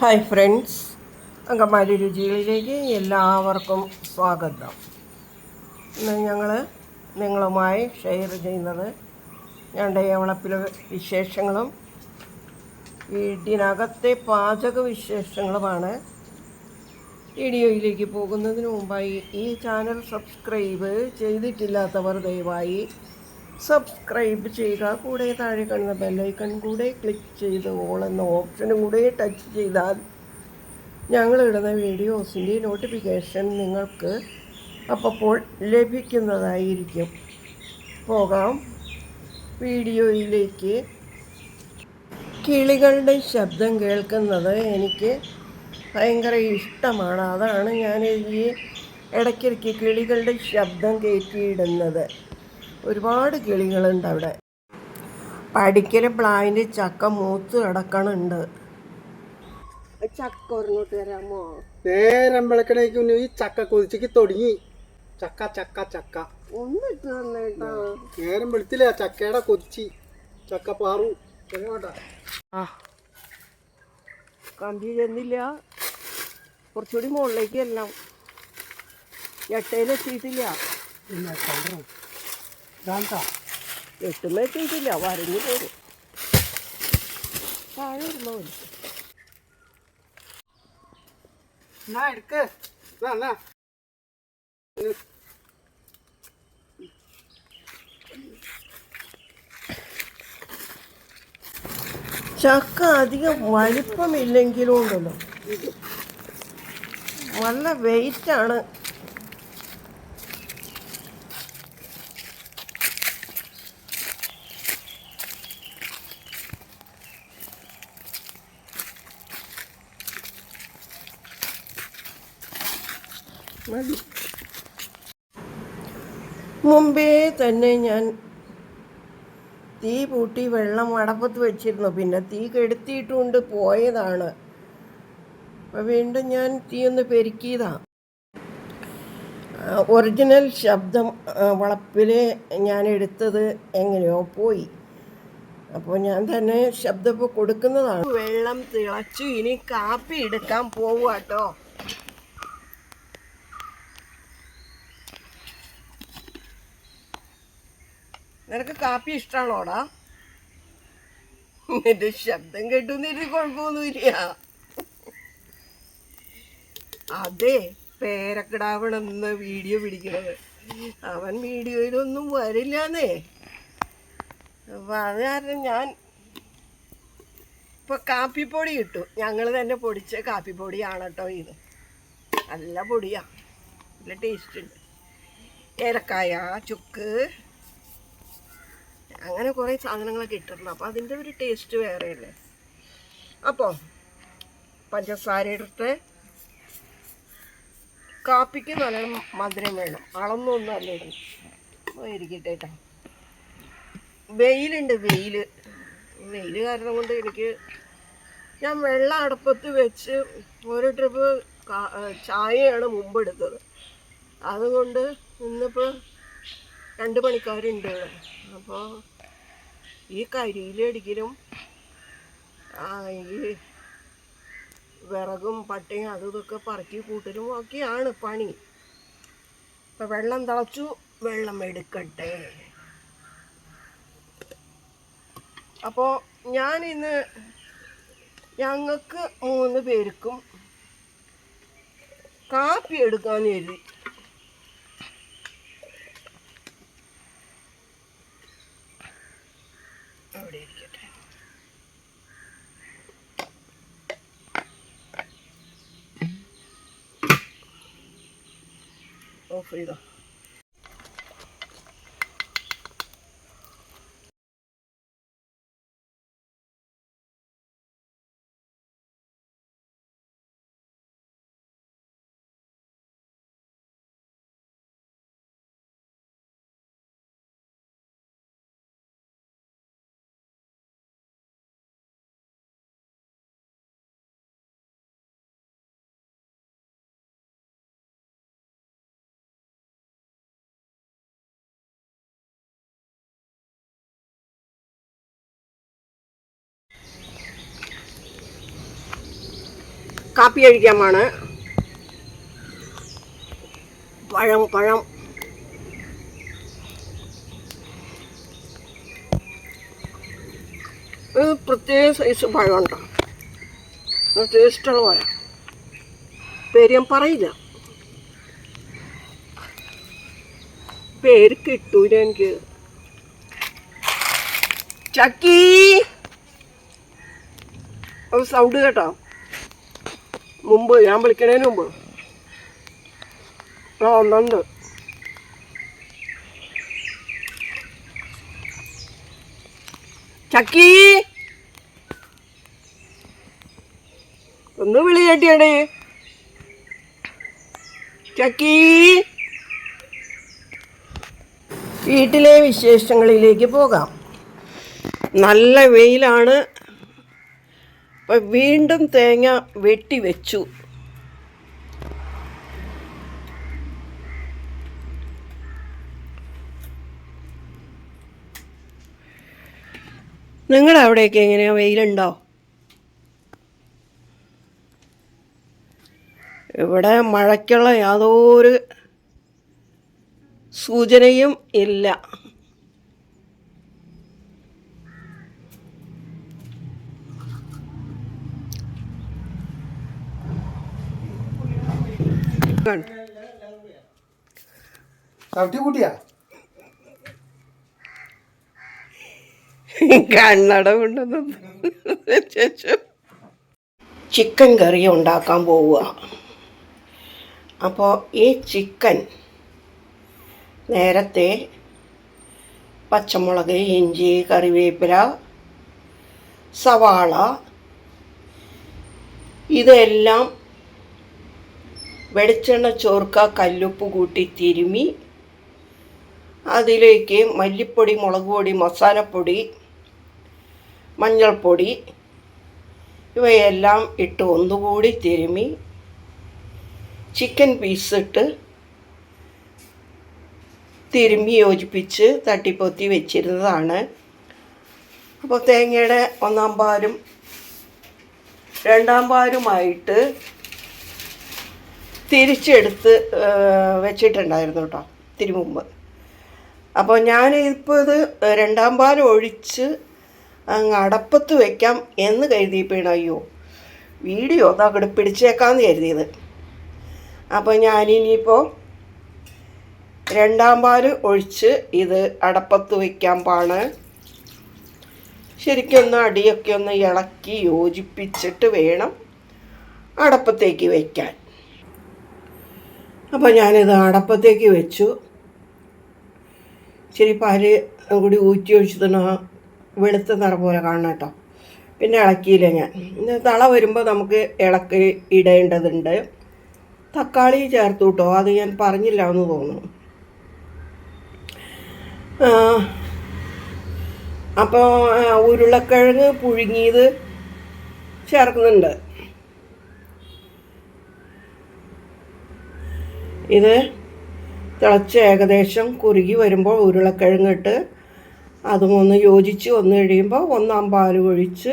Hi friends. അങ്കമാരി രുചികളിലേക്ക് എല്ലാവർക്കും സ്വാഗതം. ഇന്ന് ഞങ്ങൾ നിങ്ങളുമായി ഷെയർ ചെയ്യുന്നത് ഞങ്ങളുടെ വളപ്പിലെ വിശേഷങ്ങളും വീട്ടിനകത്തെ പാചക വിശേഷങ്ങളുമാണ്. വീഡിയോയിലേക്ക് പോകുന്നതിന് മുമ്പായി ഈ ചാനൽ സബ്സ്ക്രൈബ് ചെയ്തിട്ടില്ലാത്തവർ ദയവായി സബ്സ്ക്രൈബ് ചെയ്യുക കൂടെ താഴെ കാണുന്ന ബെല്ലൈക്കൺ കൂടെ ക്ലിക്ക് ചെയ്ത് ഓൾ എന്ന ഓപ്ഷനും കൂടെ ടച്ച് ചെയ്താൽ ഞങ്ങളിടുന്ന വീഡിയോസിന്റെ നോട്ടിഫിക്കേഷൻ നിങ്ങൾക്ക് അപ്പോൾ ലഭിക്കുന്നതായിരിക്കും. പോകാം. വീഡിയോയിലേക്ക്. കിളികളുടെ ശബ്ദം കേൾക്കുന്നത് എനിക്ക് ഭയങ്കര ഇഷ്ടമാണ്. അതാണ് ഞാൻ ഈ ഇടയ്ക്കിടയ്ക്ക് കിളികളുടെ ശബ്ദം കയറ്റിയിടുന്നത് ഒരുപാട് കിളികളുണ്ട് അവിടെ. പടിക്കൽ പ്ലാവിന്റെ ചക്ക മൂത്ത് കിടക്കണുണ്ട്. ചക്ക ഒരെണ്ണോട്ട് തരാമോ? നേരം വെളുക്കണേക്ക് ഈ ചക്ക കൊതിച്ചേക്ക് തുടങ്ങി. ചക്ക ചക്ക ചക്ക. ഒന്നിട്ട് തന്നേട്ടാ നേരം വെളുത്തില്ല. ചക്കയുടെ കൊതിച്ചി. ചക്ക പാറു. ആ. കമ്പി ചെന്നില്ല. കുറച്ചുകൂടി മുകളിലേക്ക് എല്ലാം എട്ടയിലെത്തിയിട്ടില്ല ഇല്ല കണ്ടു? ഇതാണ്ടാ. എട്ടുമ്പോ എത്തിയിട്ടില്ല വരഞ്ഞു പോകും താഴെ വരുമ്പോ വലിക്കും എന്നാ എടുക്ക്. എന്നാ എന്നാ. ചക്ക അധികം വലിപ്പമില്ലെങ്കിലും ഉണ്ടല്ലോ നല്ല വെയിറ്റാണ് മതി. മുമ്പേ തന്നെ ഞാൻ തീ പൂട്ടി വെള്ളം അടപ്പത്ത് വെച്ചിരുന്നു. പിന്നെ തീ കെടുത്തിയിട്ടുകൊണ്ട് പോയതാണ്. അപ്പം വീണ്ടും ഞാൻ തീ ഒന്ന് പെരുക്കിയതാണ് ഒറിജിനൽ ശബ്ദം വളപ്പിൽ ഞാൻ എടുത്തത് എങ്ങനെയോ പോയി. അപ്പോൾ ഞാൻ തന്നെ ശബ്ദം ഇപ്പോൾ കൊടുക്കുന്നതാണ്. വെള്ളം തിളച്ചു ഇനി കാപ്പി എടുക്കാൻ പോവുക കേട്ടോ നിനക്ക് കാപ്പി ഇഷ്ടമാണോടാ നിന്റെ ശബ്ദം കേട്ടുന്നിട്ട് കുഴപ്പമൊന്നുമില്ല. അതെ പേരക്കിടാവണമെന്ന് വീഡിയോ പിടിക്കണത്. അവൻ വീഡിയോയിലൊന്നും വരില്ലെന്നേ. അപ്പൊ അത് കാരണം ഞാൻ. ഇപ്പൊ കാപ്പിപ്പൊടി കിട്ടും ഞങ്ങൾ തന്നെ പൊടിച്ച കാപ്പിപ്പൊടിയാണ് കേട്ടോ ഇത്. നല്ല പൊടിയാ. നല്ല ടേസ്റ്റ് ഉണ്ട്. ഏലക്കായ ചുക്ക്. അങ്ങനെ കുറേ സാധനങ്ങളൊക്കെ ഇട്ടിട്ടുണ്ട്. അപ്പോൾ അതിന്റെ ഒരു ടേസ്റ്റ് വേറെയല്ലേ? അപ്പോൾ പഞ്ചസാര ഇട്ടിട്ട് കാപ്പിക്ക് നല്ല മധുരം വേണം. അളന്നൊന്നും അല്ല അപ്പോൾ ഇരിക്കട്ടെ കേട്ടോ വെയിലുണ്ട് വെയിൽ വെയിൽ കാരണം കൊണ്ട് എനിക്ക് ഞാൻ വെള്ളം അടുപ്പത്ത് വെച്ച് ഒരു ട്രിപ്പ് ചായയാണ് മുമ്പ് എടുത്തത്. അതുകൊണ്ട് ഇന്നിപ്പോൾ രണ്ട് പണിക്കാരുണ്ട് ഇവിടെ. അപ്പോൾ ഈ കരിയിലടിക്കലും ഈ വിറകും പട്ടയും അതും ഇതൊക്കെ പറക്കി കൂട്ടലും ഒക്കെയാണ് പണി. ഇപ്പം വെള്ളം തിളച്ചു വെള്ളം എടുക്കട്ടെ. അപ്പോൾ ഞാൻ ഇന്ന് ഞങ്ങൾക്ക് മൂന്ന് പേർക്കും കാപ്പി എടുക്കാൻ എഴുതി ഓഫ് ചെയ്തോ കാപ്പി കഴിക്കാമാണ്. പഴം പഴം. പ്രത്യേക സൈസ് പഴമുണ്ടോ ടേസ്റ്റുള്ള പഴം. പേര് ഞാൻ പറയില്ല. പേര് കിട്ടൂല എനിക്ക്. ചക്കി. സൗണ്ട് കേട്ടോ. മുമ്പ് ഞാൻ വിളിക്കണേന് മുമ്പ്. ആ ഒന്നുണ്ട്. ചക്കി! ഒന്ന് വിളി കേട്ടിയാടേ ചക്കി! വീട്ടിലെ വിശേഷങ്ങളിലേക്ക് പോകാം. നല്ല വെയിലാണ്. അപ്പം വീണ്ടും തേങ്ങ വെട്ടി വെച്ചു. നിങ്ങളുടെ അവിടെയൊക്കെ എങ്ങനെയാ? വെയിലുണ്ടോ? ഇവിടെ മഴയ്ക്കുള്ള യാതൊരു സൂചനയും ഇല്ല. കണ്ടോ? ചിക്കൻ കറി ഉണ്ടാക്കാൻ പോവുക. അപ്പോൾ ഈ ചിക്കൻ നേരത്തെ പച്ചമുളക് ഇഞ്ചി കറിവേപ്പില സവാള ഇതെല്ലാം വെളിച്ചെണ്ണ ചോർക്ക കല്ലുപ്പ് കൂട്ടി തിരുമി. അതിലേക്ക് മല്ലിപ്പൊടി മുളക് പൊടി മസാലപ്പൊടി മഞ്ഞൾപ്പൊടി ഇവയെല്ലാം ഇട്ട് ഒന്നുകൂടി തിരുമി. ചിക്കൻ പീസ് ഇട്ട് തിരുമ്മി യോജിപ്പിച്ച് തട്ടിപ്പൊത്തി വെച്ചിരുന്നതാണ്. അപ്പോൾ തേങ്ങയുടെ ഒന്നാം പാലും രണ്ടാം പാലുമായിട്ട് തിരിച്ചെടുത്ത് വെച്ചിട്ടുണ്ടായിരുന്നു കേട്ടോ ഇത്തിരി മുമ്പ്. അപ്പോൾ ഞാൻ ഇപ്പോൾ ഇത് രണ്ടാം പാൽ ഒഴിച്ച് അങ്ങ് അടപ്പത്ത് വെക്കാം എന്ന് കരുതിയപ്പോഴാണ് അയ്യോ വീഡിയോ അതവിടെ പിടിച്ചേക്കാമെന്ന് കരുതിയത്. അപ്പോൾ ഞാനിനിയിപ്പോൾ രണ്ടാം പാൽ ഒഴിച്ച് ഇത് അടപ്പത്ത് വയ്ക്കാൻ പാണ് ശരിക്കൊന്ന് അടിയൊക്കെ ഒന്ന് ഇളക്കി യോജിപ്പിച്ചിട്ട് വേണം അടപ്പത്തേക്ക് വയ്ക്കാൻ അപ്പോൾ ഞാനിത് അടപ്പത്തേക്ക് വെച്ചു. ഇച്ചിരി പാൽ കൂടി ഊറ്റി ഒഴിച്ചതിന് വെളുത്ത നിറ പോലെ കാണണം കേട്ടോ. പിന്നെ ഇളക്കിയില്ല ഞാൻ. തള വരുമ്പോൾ നമുക്ക് ഇളക്കി ഇടേണ്ടതുണ്ട്. തക്കാളി ചേർത്തു കേട്ടോ. അത് ഞാൻ പറഞ്ഞില്ല എന്ന് തോന്നുന്നു. അപ്പോൾ ഉരുളക്കിഴങ്ങ് പുഴുങ്ങിയത് ചേർക്കുന്നുണ്ട്. ഇത് തിളച്ച് ഏകദേശം കുറുകി വരുമ്പോൾ ഉരുളക്കിഴങ്ങിട്ട് അതും ഒന്ന് യോജിച്ച് വന്നു കഴിയുമ്പോൾ ഒന്നാം പാൽ ഒഴിച്ച്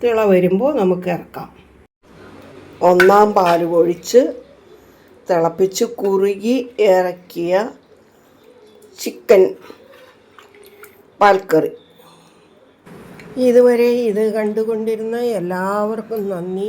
തിള വരുമ്പോൾ നമുക്ക് ഇറക്കാം. ഒന്നാം പാൽ ഒഴിച്ച് തിളപ്പിച്ച് കുറുകി ഇറക്കിയ ചിക്കൻ പാൽക്കറി. ഇതുവരെ ഇത് കണ്ടുകൊണ്ടിരുന്ന എല്ലാവർക്കും നന്ദി.